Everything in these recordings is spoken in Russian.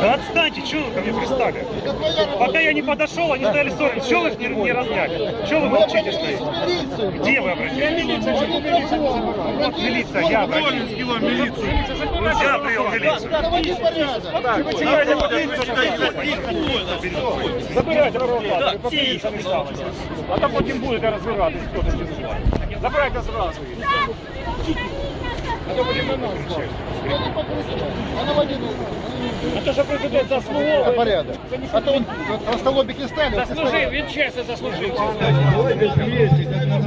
Да отстаньте, что вы ко мне пристали? Пока я не подошел, они стояли ссорились. Чего вы их не, не разняли? Чего вы молчите стоите? Где вы обратились? Вот милиция, я обратился. Я привел милицию. Забирайте провокатор, поки нічого не сталося. А то потім будете розбиратися, хто тут винуватий. Забирайте зразу їх. А то потім не можна кричати. А то, що президент заслуговує, порядок. А то он толстолобики стали. заслужив, він чесно заслужив.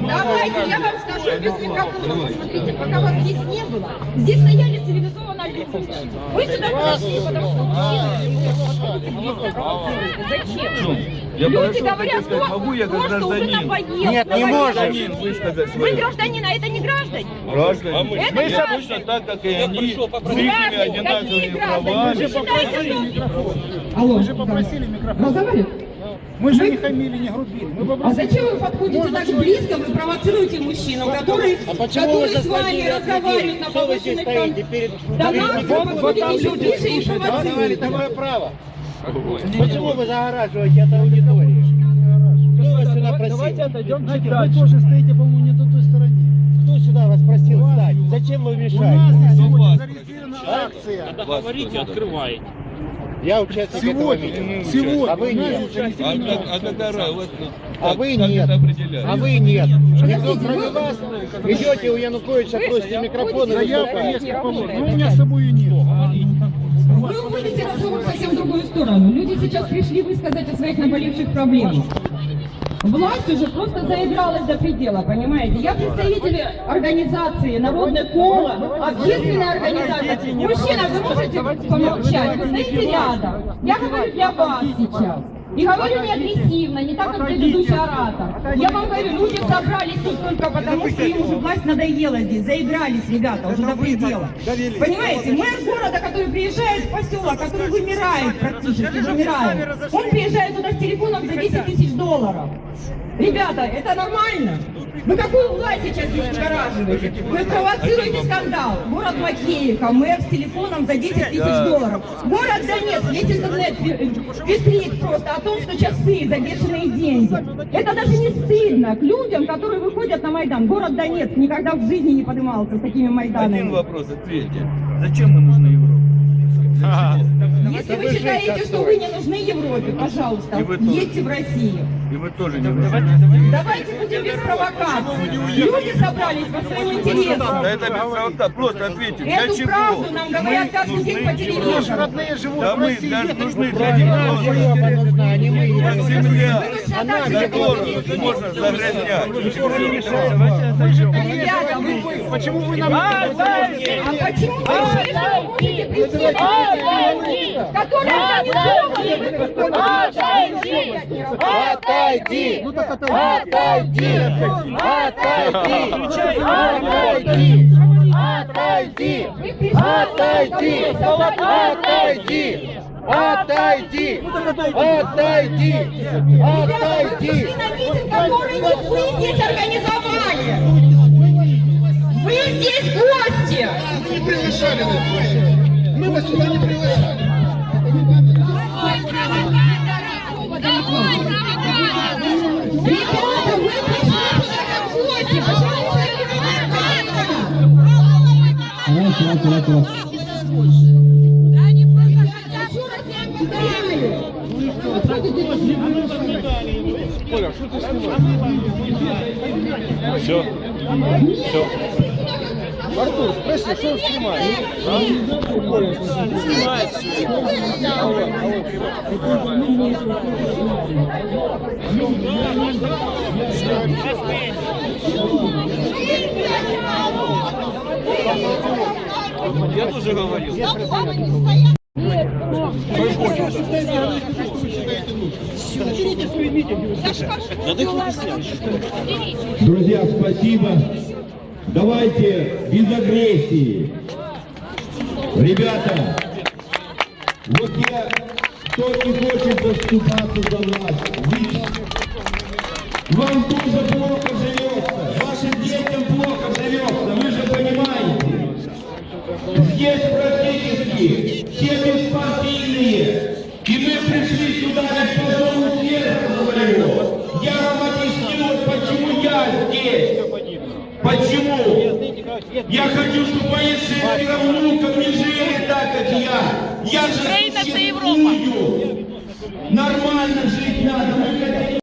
Давайте, я вам скажу без микрофона. Смотрите, пока вас здесь не было, здесь стояли цивилизованно люди. Вы сюда пришли, потому что провоцируете. Зачем? Я Люди прошу говорят, сказать, что, могу я как то, что вы гражданин? напоел, Нет, не можешь. Гражданин высказать Вы свое. гражданин, а это не граждане. Гражданин. Это Мы граждане. точно так, как и они, с Граждане, их какие одинаковыми граждане? Вы правами. Алло, Мы же попросили микрофон. разговаривать? Мы же не хамили, не грубили. Мы А попросили. зачем вы подходите так близко, вы провоцируете мужчину, который, который с вами разговаривает на повышенных тон? До нас вы подходите еще ближе и провоцируете. Такое право. Почему вы загораживаете от аудитории? Кто вас сюда просил? Давайте отойдем Знаете, Вы тоже стоите, по-моему, не на той стороне. Кто сюда вас просил стать? Зачем вы У нас мешаете? здесь Ну, сегодня вас зарегистрирована акция. открываете. Я участник этого Сегодня, митинга. сегодня. А вы у нас нет. А, а акция. какая вот, ну, А вы нет. А вы нет. Никто кроме вас идете у Януковича, просите микрофон и Заявка выступаете. Но у меня с собой ее нет. Вы уводите разговор совсем в другую сторону. Люди сейчас пришли высказать о своих наболевших проблемах. Власть уже просто заигралась до предела, понимаете? Я представитель организации «Народное коло», общественной организации. Мужчина, вы можете помолчать? Вы стоите рядом. Я говорю для вас сейчас. И говорю не агрессивно, не так, как предыдущий оратор. Я вам говорю, люди собрались тут только потому, что им уже власть надоела здесь. Заигрались, ребята, уже до предела. Понимаете, мэр города, который приезжает в поселок, который вымирает практически, вымирает. Он приезжает туда с телефоном за 10 тысяч долларов. Ребята, это нормально? Вы какую власть сейчас здесь выгораживаете? Вы провоцируете скандал. Город Макеевка, мэр с телефоном за 10 тысяч долларов. Город Донецк, весь интернет пестрит просто о том, что часы за бешеные деньги. Это даже не стыдно к людям, которые выходят на Майдан. Город Донецк никогда в жизни не поднимался с такими Один Майданами. вопрос, ответьте. Зачем мы нужны Европе? Если вы считаете, что вы не нужны Европе, пожалуйста, И вы тоже. едьте в Россию. И вы тоже не нужны. Давайте будем без провокаций. Люди собрались по своим интересам. Да это без правда. Просто ответьте, для Эту чего? правду нам говорят Мы каждый день по телевизору. родные живут Да в мы России. даже нужны для них. А. Как земля, Она которую можно загрязнять. Ребята, вы, Почему вы нам а почему вы которые организованы? Отойди! Ну так отойди. Отойди! Отойди! Отойди! Отойди! Отойди! Отойди! Отойди! Отойди! Отойди! Пришли на митинг, который не вы здесь гости. Мы не приглашали вас сюда. Мы вас сюда не приглашали. Ребята, вы пришли сюда как гости. Почему вы Все. Все. Артур, спроси, что он снимает? Я тоже говорил. Друзья, спасибо. Давайте без агрессии. Ребята, вот я, кто не хочет заступаться за власть, вы, вам тоже плохо живется, вашим детям плохо живется, вы же понимаете. Здесь практически все беспартийные. Я хочу, чтобы мои шестеро внуков не жили так, как я. Я же Украина – это существую. Нормально жить надо. Мы хотели